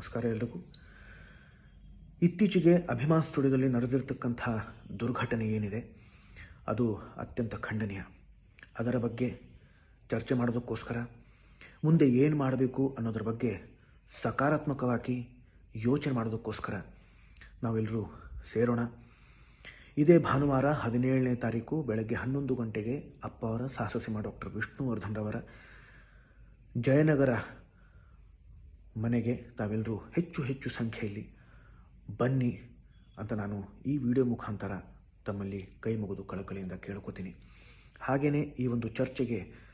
ನಮಸ್ಕಾರ ಎಲ್ರಿಗೂ. ಇತ್ತೀಚೆಗೆ ಅಭಿಮಾನ್ ಸ್ಟುಡಿಯೋದಲ್ಲಿ ನಡೆದಿರ್ತಕ್ಕಂಥ ದುರ್ಘಟನೆ ಏನಿದೆ, ಅದು ಅತ್ಯಂತ ಖಂಡನೀಯ. ಅದರ ಬಗ್ಗೆ ಚರ್ಚೆ ಮಾಡೋದಕ್ಕೋಸ್ಕರ ಮುಂದೆ ಏನು ಮಾಡಬೇಕು ಅನ್ನೋದ್ರ ಬಗ್ಗೆ ಸಕಾರಾತ್ಮಕವಾಗಿ ಯೋಚನೆ ಮಾಡೋದಕ್ಕೋಸ್ಕರ ನಾವೆಲ್ಲರೂ ಸೇರೋಣ. ಇದೇ ಭಾನುವಾರ ಹದಿನೇಳನೇ ತಾರೀಕು ಬೆಳಗ್ಗೆ ಹನ್ನೊಂದು ಗಂಟೆಗೆ ಅಪ್ಪ ಅವರ ಸಾಹಸಸಿಂಹ ಡಾಕ್ಟರ್ ವಿಷ್ಣುವರ್ಧನ್ ಅವರ ಜಯನಗರ ಮನೆಗೆ ತಾವೆಲ್ಲರೂ ಹೆಚ್ಚು ಹೆಚ್ಚು ಸಂಖ್ಯೆಯಲ್ಲಿ ಬನ್ನಿ ಅಂತ ನಾನು ಈ ವಿಡಿಯೋ ಮುಖಾಂತರ ತಮ್ಮಲ್ಲಿ ಕೈ ಮುಗಿದು ಕಳಕಳಿಯಿಂದ ಕೇಳ್ಕೊತೀನಿ. ಹಾಗೆಯೇ ಈ ಒಂದು ಚರ್ಚೆಗೆ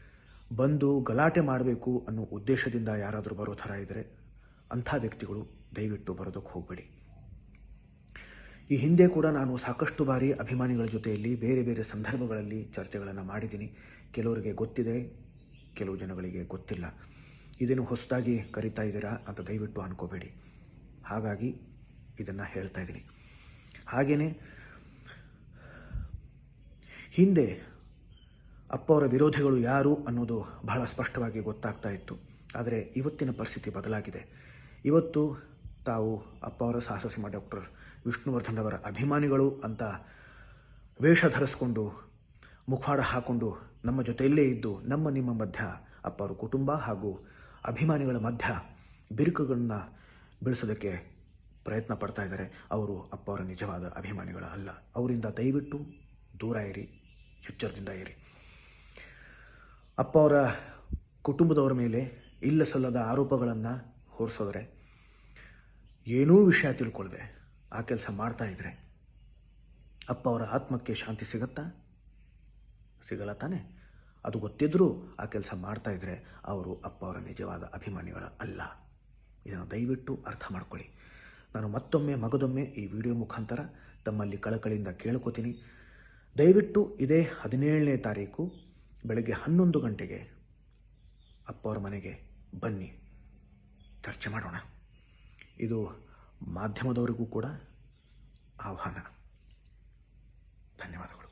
ಬಂದು ಗಲಾಟೆ ಮಾಡಬೇಕು ಅನ್ನೋ ಉದ್ದೇಶದಿಂದ ಯಾರಾದರೂ ಬರೋ ಥರ ಇದ್ದರೆ ಅಂಥ ವ್ಯಕ್ತಿಗಳು ದಯವಿಟ್ಟು ಬರೋದಕ್ಕೆ ಹೋಗಬೇಡಿ. ಈ ಹಿಂದೆ ಕೂಡ ನಾನು ಸಾಕಷ್ಟು ಬಾರಿ ಅಭಿಮಾನಿಗಳ ಜೊತೆಯಲ್ಲಿ ಬೇರೆ ಬೇರೆ ಸಂದರ್ಭಗಳಲ್ಲಿ ಚರ್ಚೆಗಳನ್ನು ಮಾಡಿದ್ದೀನಿ. ಕೆಲವರಿಗೆ ಗೊತ್ತಿದೆ, ಕೆಲವು ಜನಗಳಿಗೆ ಗೊತ್ತಿಲ್ಲ. ಇದೇನು ಹೊಸದಾಗಿ ಕರಿತಾ ಇದ್ದೀರಾ ಅಂತ ದಯವಿಟ್ಟು ಅನ್ಕೋಬೇಡಿ. ಹಾಗಾಗಿ ಇದನ್ನು ಹೇಳ್ತಾ ಇದ್ದೀನಿ. ಹಾಗೆಯೇ ಹಿಂದೆ ಅಪ್ಪ ಅವರ ವಿರೋಧಿಗಳು ಯಾರು ಅನ್ನೋದು ಬಹಳ ಸ್ಪಷ್ಟವಾಗಿ ಗೊತ್ತಾಗ್ತಾ ಇತ್ತು. ಆದರೆ ಇವತ್ತಿನ ಪರಿಸ್ಥಿತಿ ಬದಲಾಗಿದೆ. ಇವತ್ತು ತಾವು ಅಪ್ಪ ಅವರ ಸಾಹಸಸಿಂಹ ಡಾಕ್ಟರ್ ವಿಷ್ಣುವರ್ಧನ್ ಅವರ ಅಭಿಮಾನಿಗಳು ಅಂತ ವೇಷ ಧರಿಸ್ಕೊಂಡು, ಮುಖವಾಡ ಹಾಕ್ಕೊಂಡು ನಮ್ಮ ಜೊತೆಯಲ್ಲೇ ಇದ್ದು ನಮ್ಮ ನಿಮ್ಮ ಮಧ್ಯ ಅಪ್ಪ ಅವರ ಕುಟುಂಬ ಹಾಗೂ ಅಭಿಮಾನಿಗಳ ಮಧ್ಯ ಬಿರುಕುಗಳನ್ನು ಬೆಳೆಸೋದಕ್ಕೆ ಪ್ರಯತ್ನ ಪಡ್ತಾ ಇದ್ದಾರೆ. ಅವರು ಅಪ್ಪ ಅವರ ನಿಜವಾದ ಅಭಿಮಾನಿಗಳ ಅಲ್ಲ. ಅವರಿಂದ ದಯವಿಟ್ಟು ದೂರ ಇರಿ, ಎಚ್ಚರದಿಂದ ಇರಿ. ಅಪ್ಪ ಅವರ ಕುಟುಂಬದವರ ಮೇಲೆ ಇಲ್ಲ ಸಲ್ಲದ ಆರೋಪಗಳನ್ನು ಹೊರಿಸೋದ್ರೆ ಏನೂ ವಿಷಯ ತಿಳ್ಕೊಳ್ದೆ, ಆ ಕೆಲಸ ಮಾಡ್ತಾ ಇದ್ರೆ ಅಪ್ಪ ಅವರ ಆತ್ಮಕ್ಕೆ ಶಾಂತಿ ಸಿಗತ್ತಾ? ಸಿಗಲ್ಲ ತಾನೆ? ಅದು ಗೊತ್ತಿದ್ದರೂ ಆ ಕೆಲಸ ಮಾಡ್ತಾ ಇದ್ರೆ ಅವರು ಅಪ್ಪ ಅವರ ನಿಜವಾದ ಅಭಿಮಾನಿಗಳ ಅಲ್ಲ. ಇದನ್ನು ದಯವಿಟ್ಟು ಅರ್ಥ ಮಾಡ್ಕೊಳ್ಳಿ. ನಾನು ಮತ್ತೊಮ್ಮೆ ಮಗದೊಮ್ಮೆ ಈ ವಿಡಿಯೋ ಮುಖಾಂತರ ತಮ್ಮಲ್ಲಿ ಕಳಕಳಿಯಿಂದ ಕೇಳ್ಕೊತೀನಿ. ದಯವಿಟ್ಟು ಇದೇ ಹದಿನೇಳನೇ ತಾರೀಕು ಬೆಳಗ್ಗೆ ಹನ್ನೊಂದು ಗಂಟೆಗೆ ಅಪ್ಪ ಅವರ ಮನೆಗೆ ಬನ್ನಿ. ಚರ್ಚೆ ಮಾಡೋಣ. ಇದು ಮಾಧ್ಯಮದವರಿಗೂ ಕೂಡ ಆಹ್ವಾನ. ಧನ್ಯವಾದಗಳು.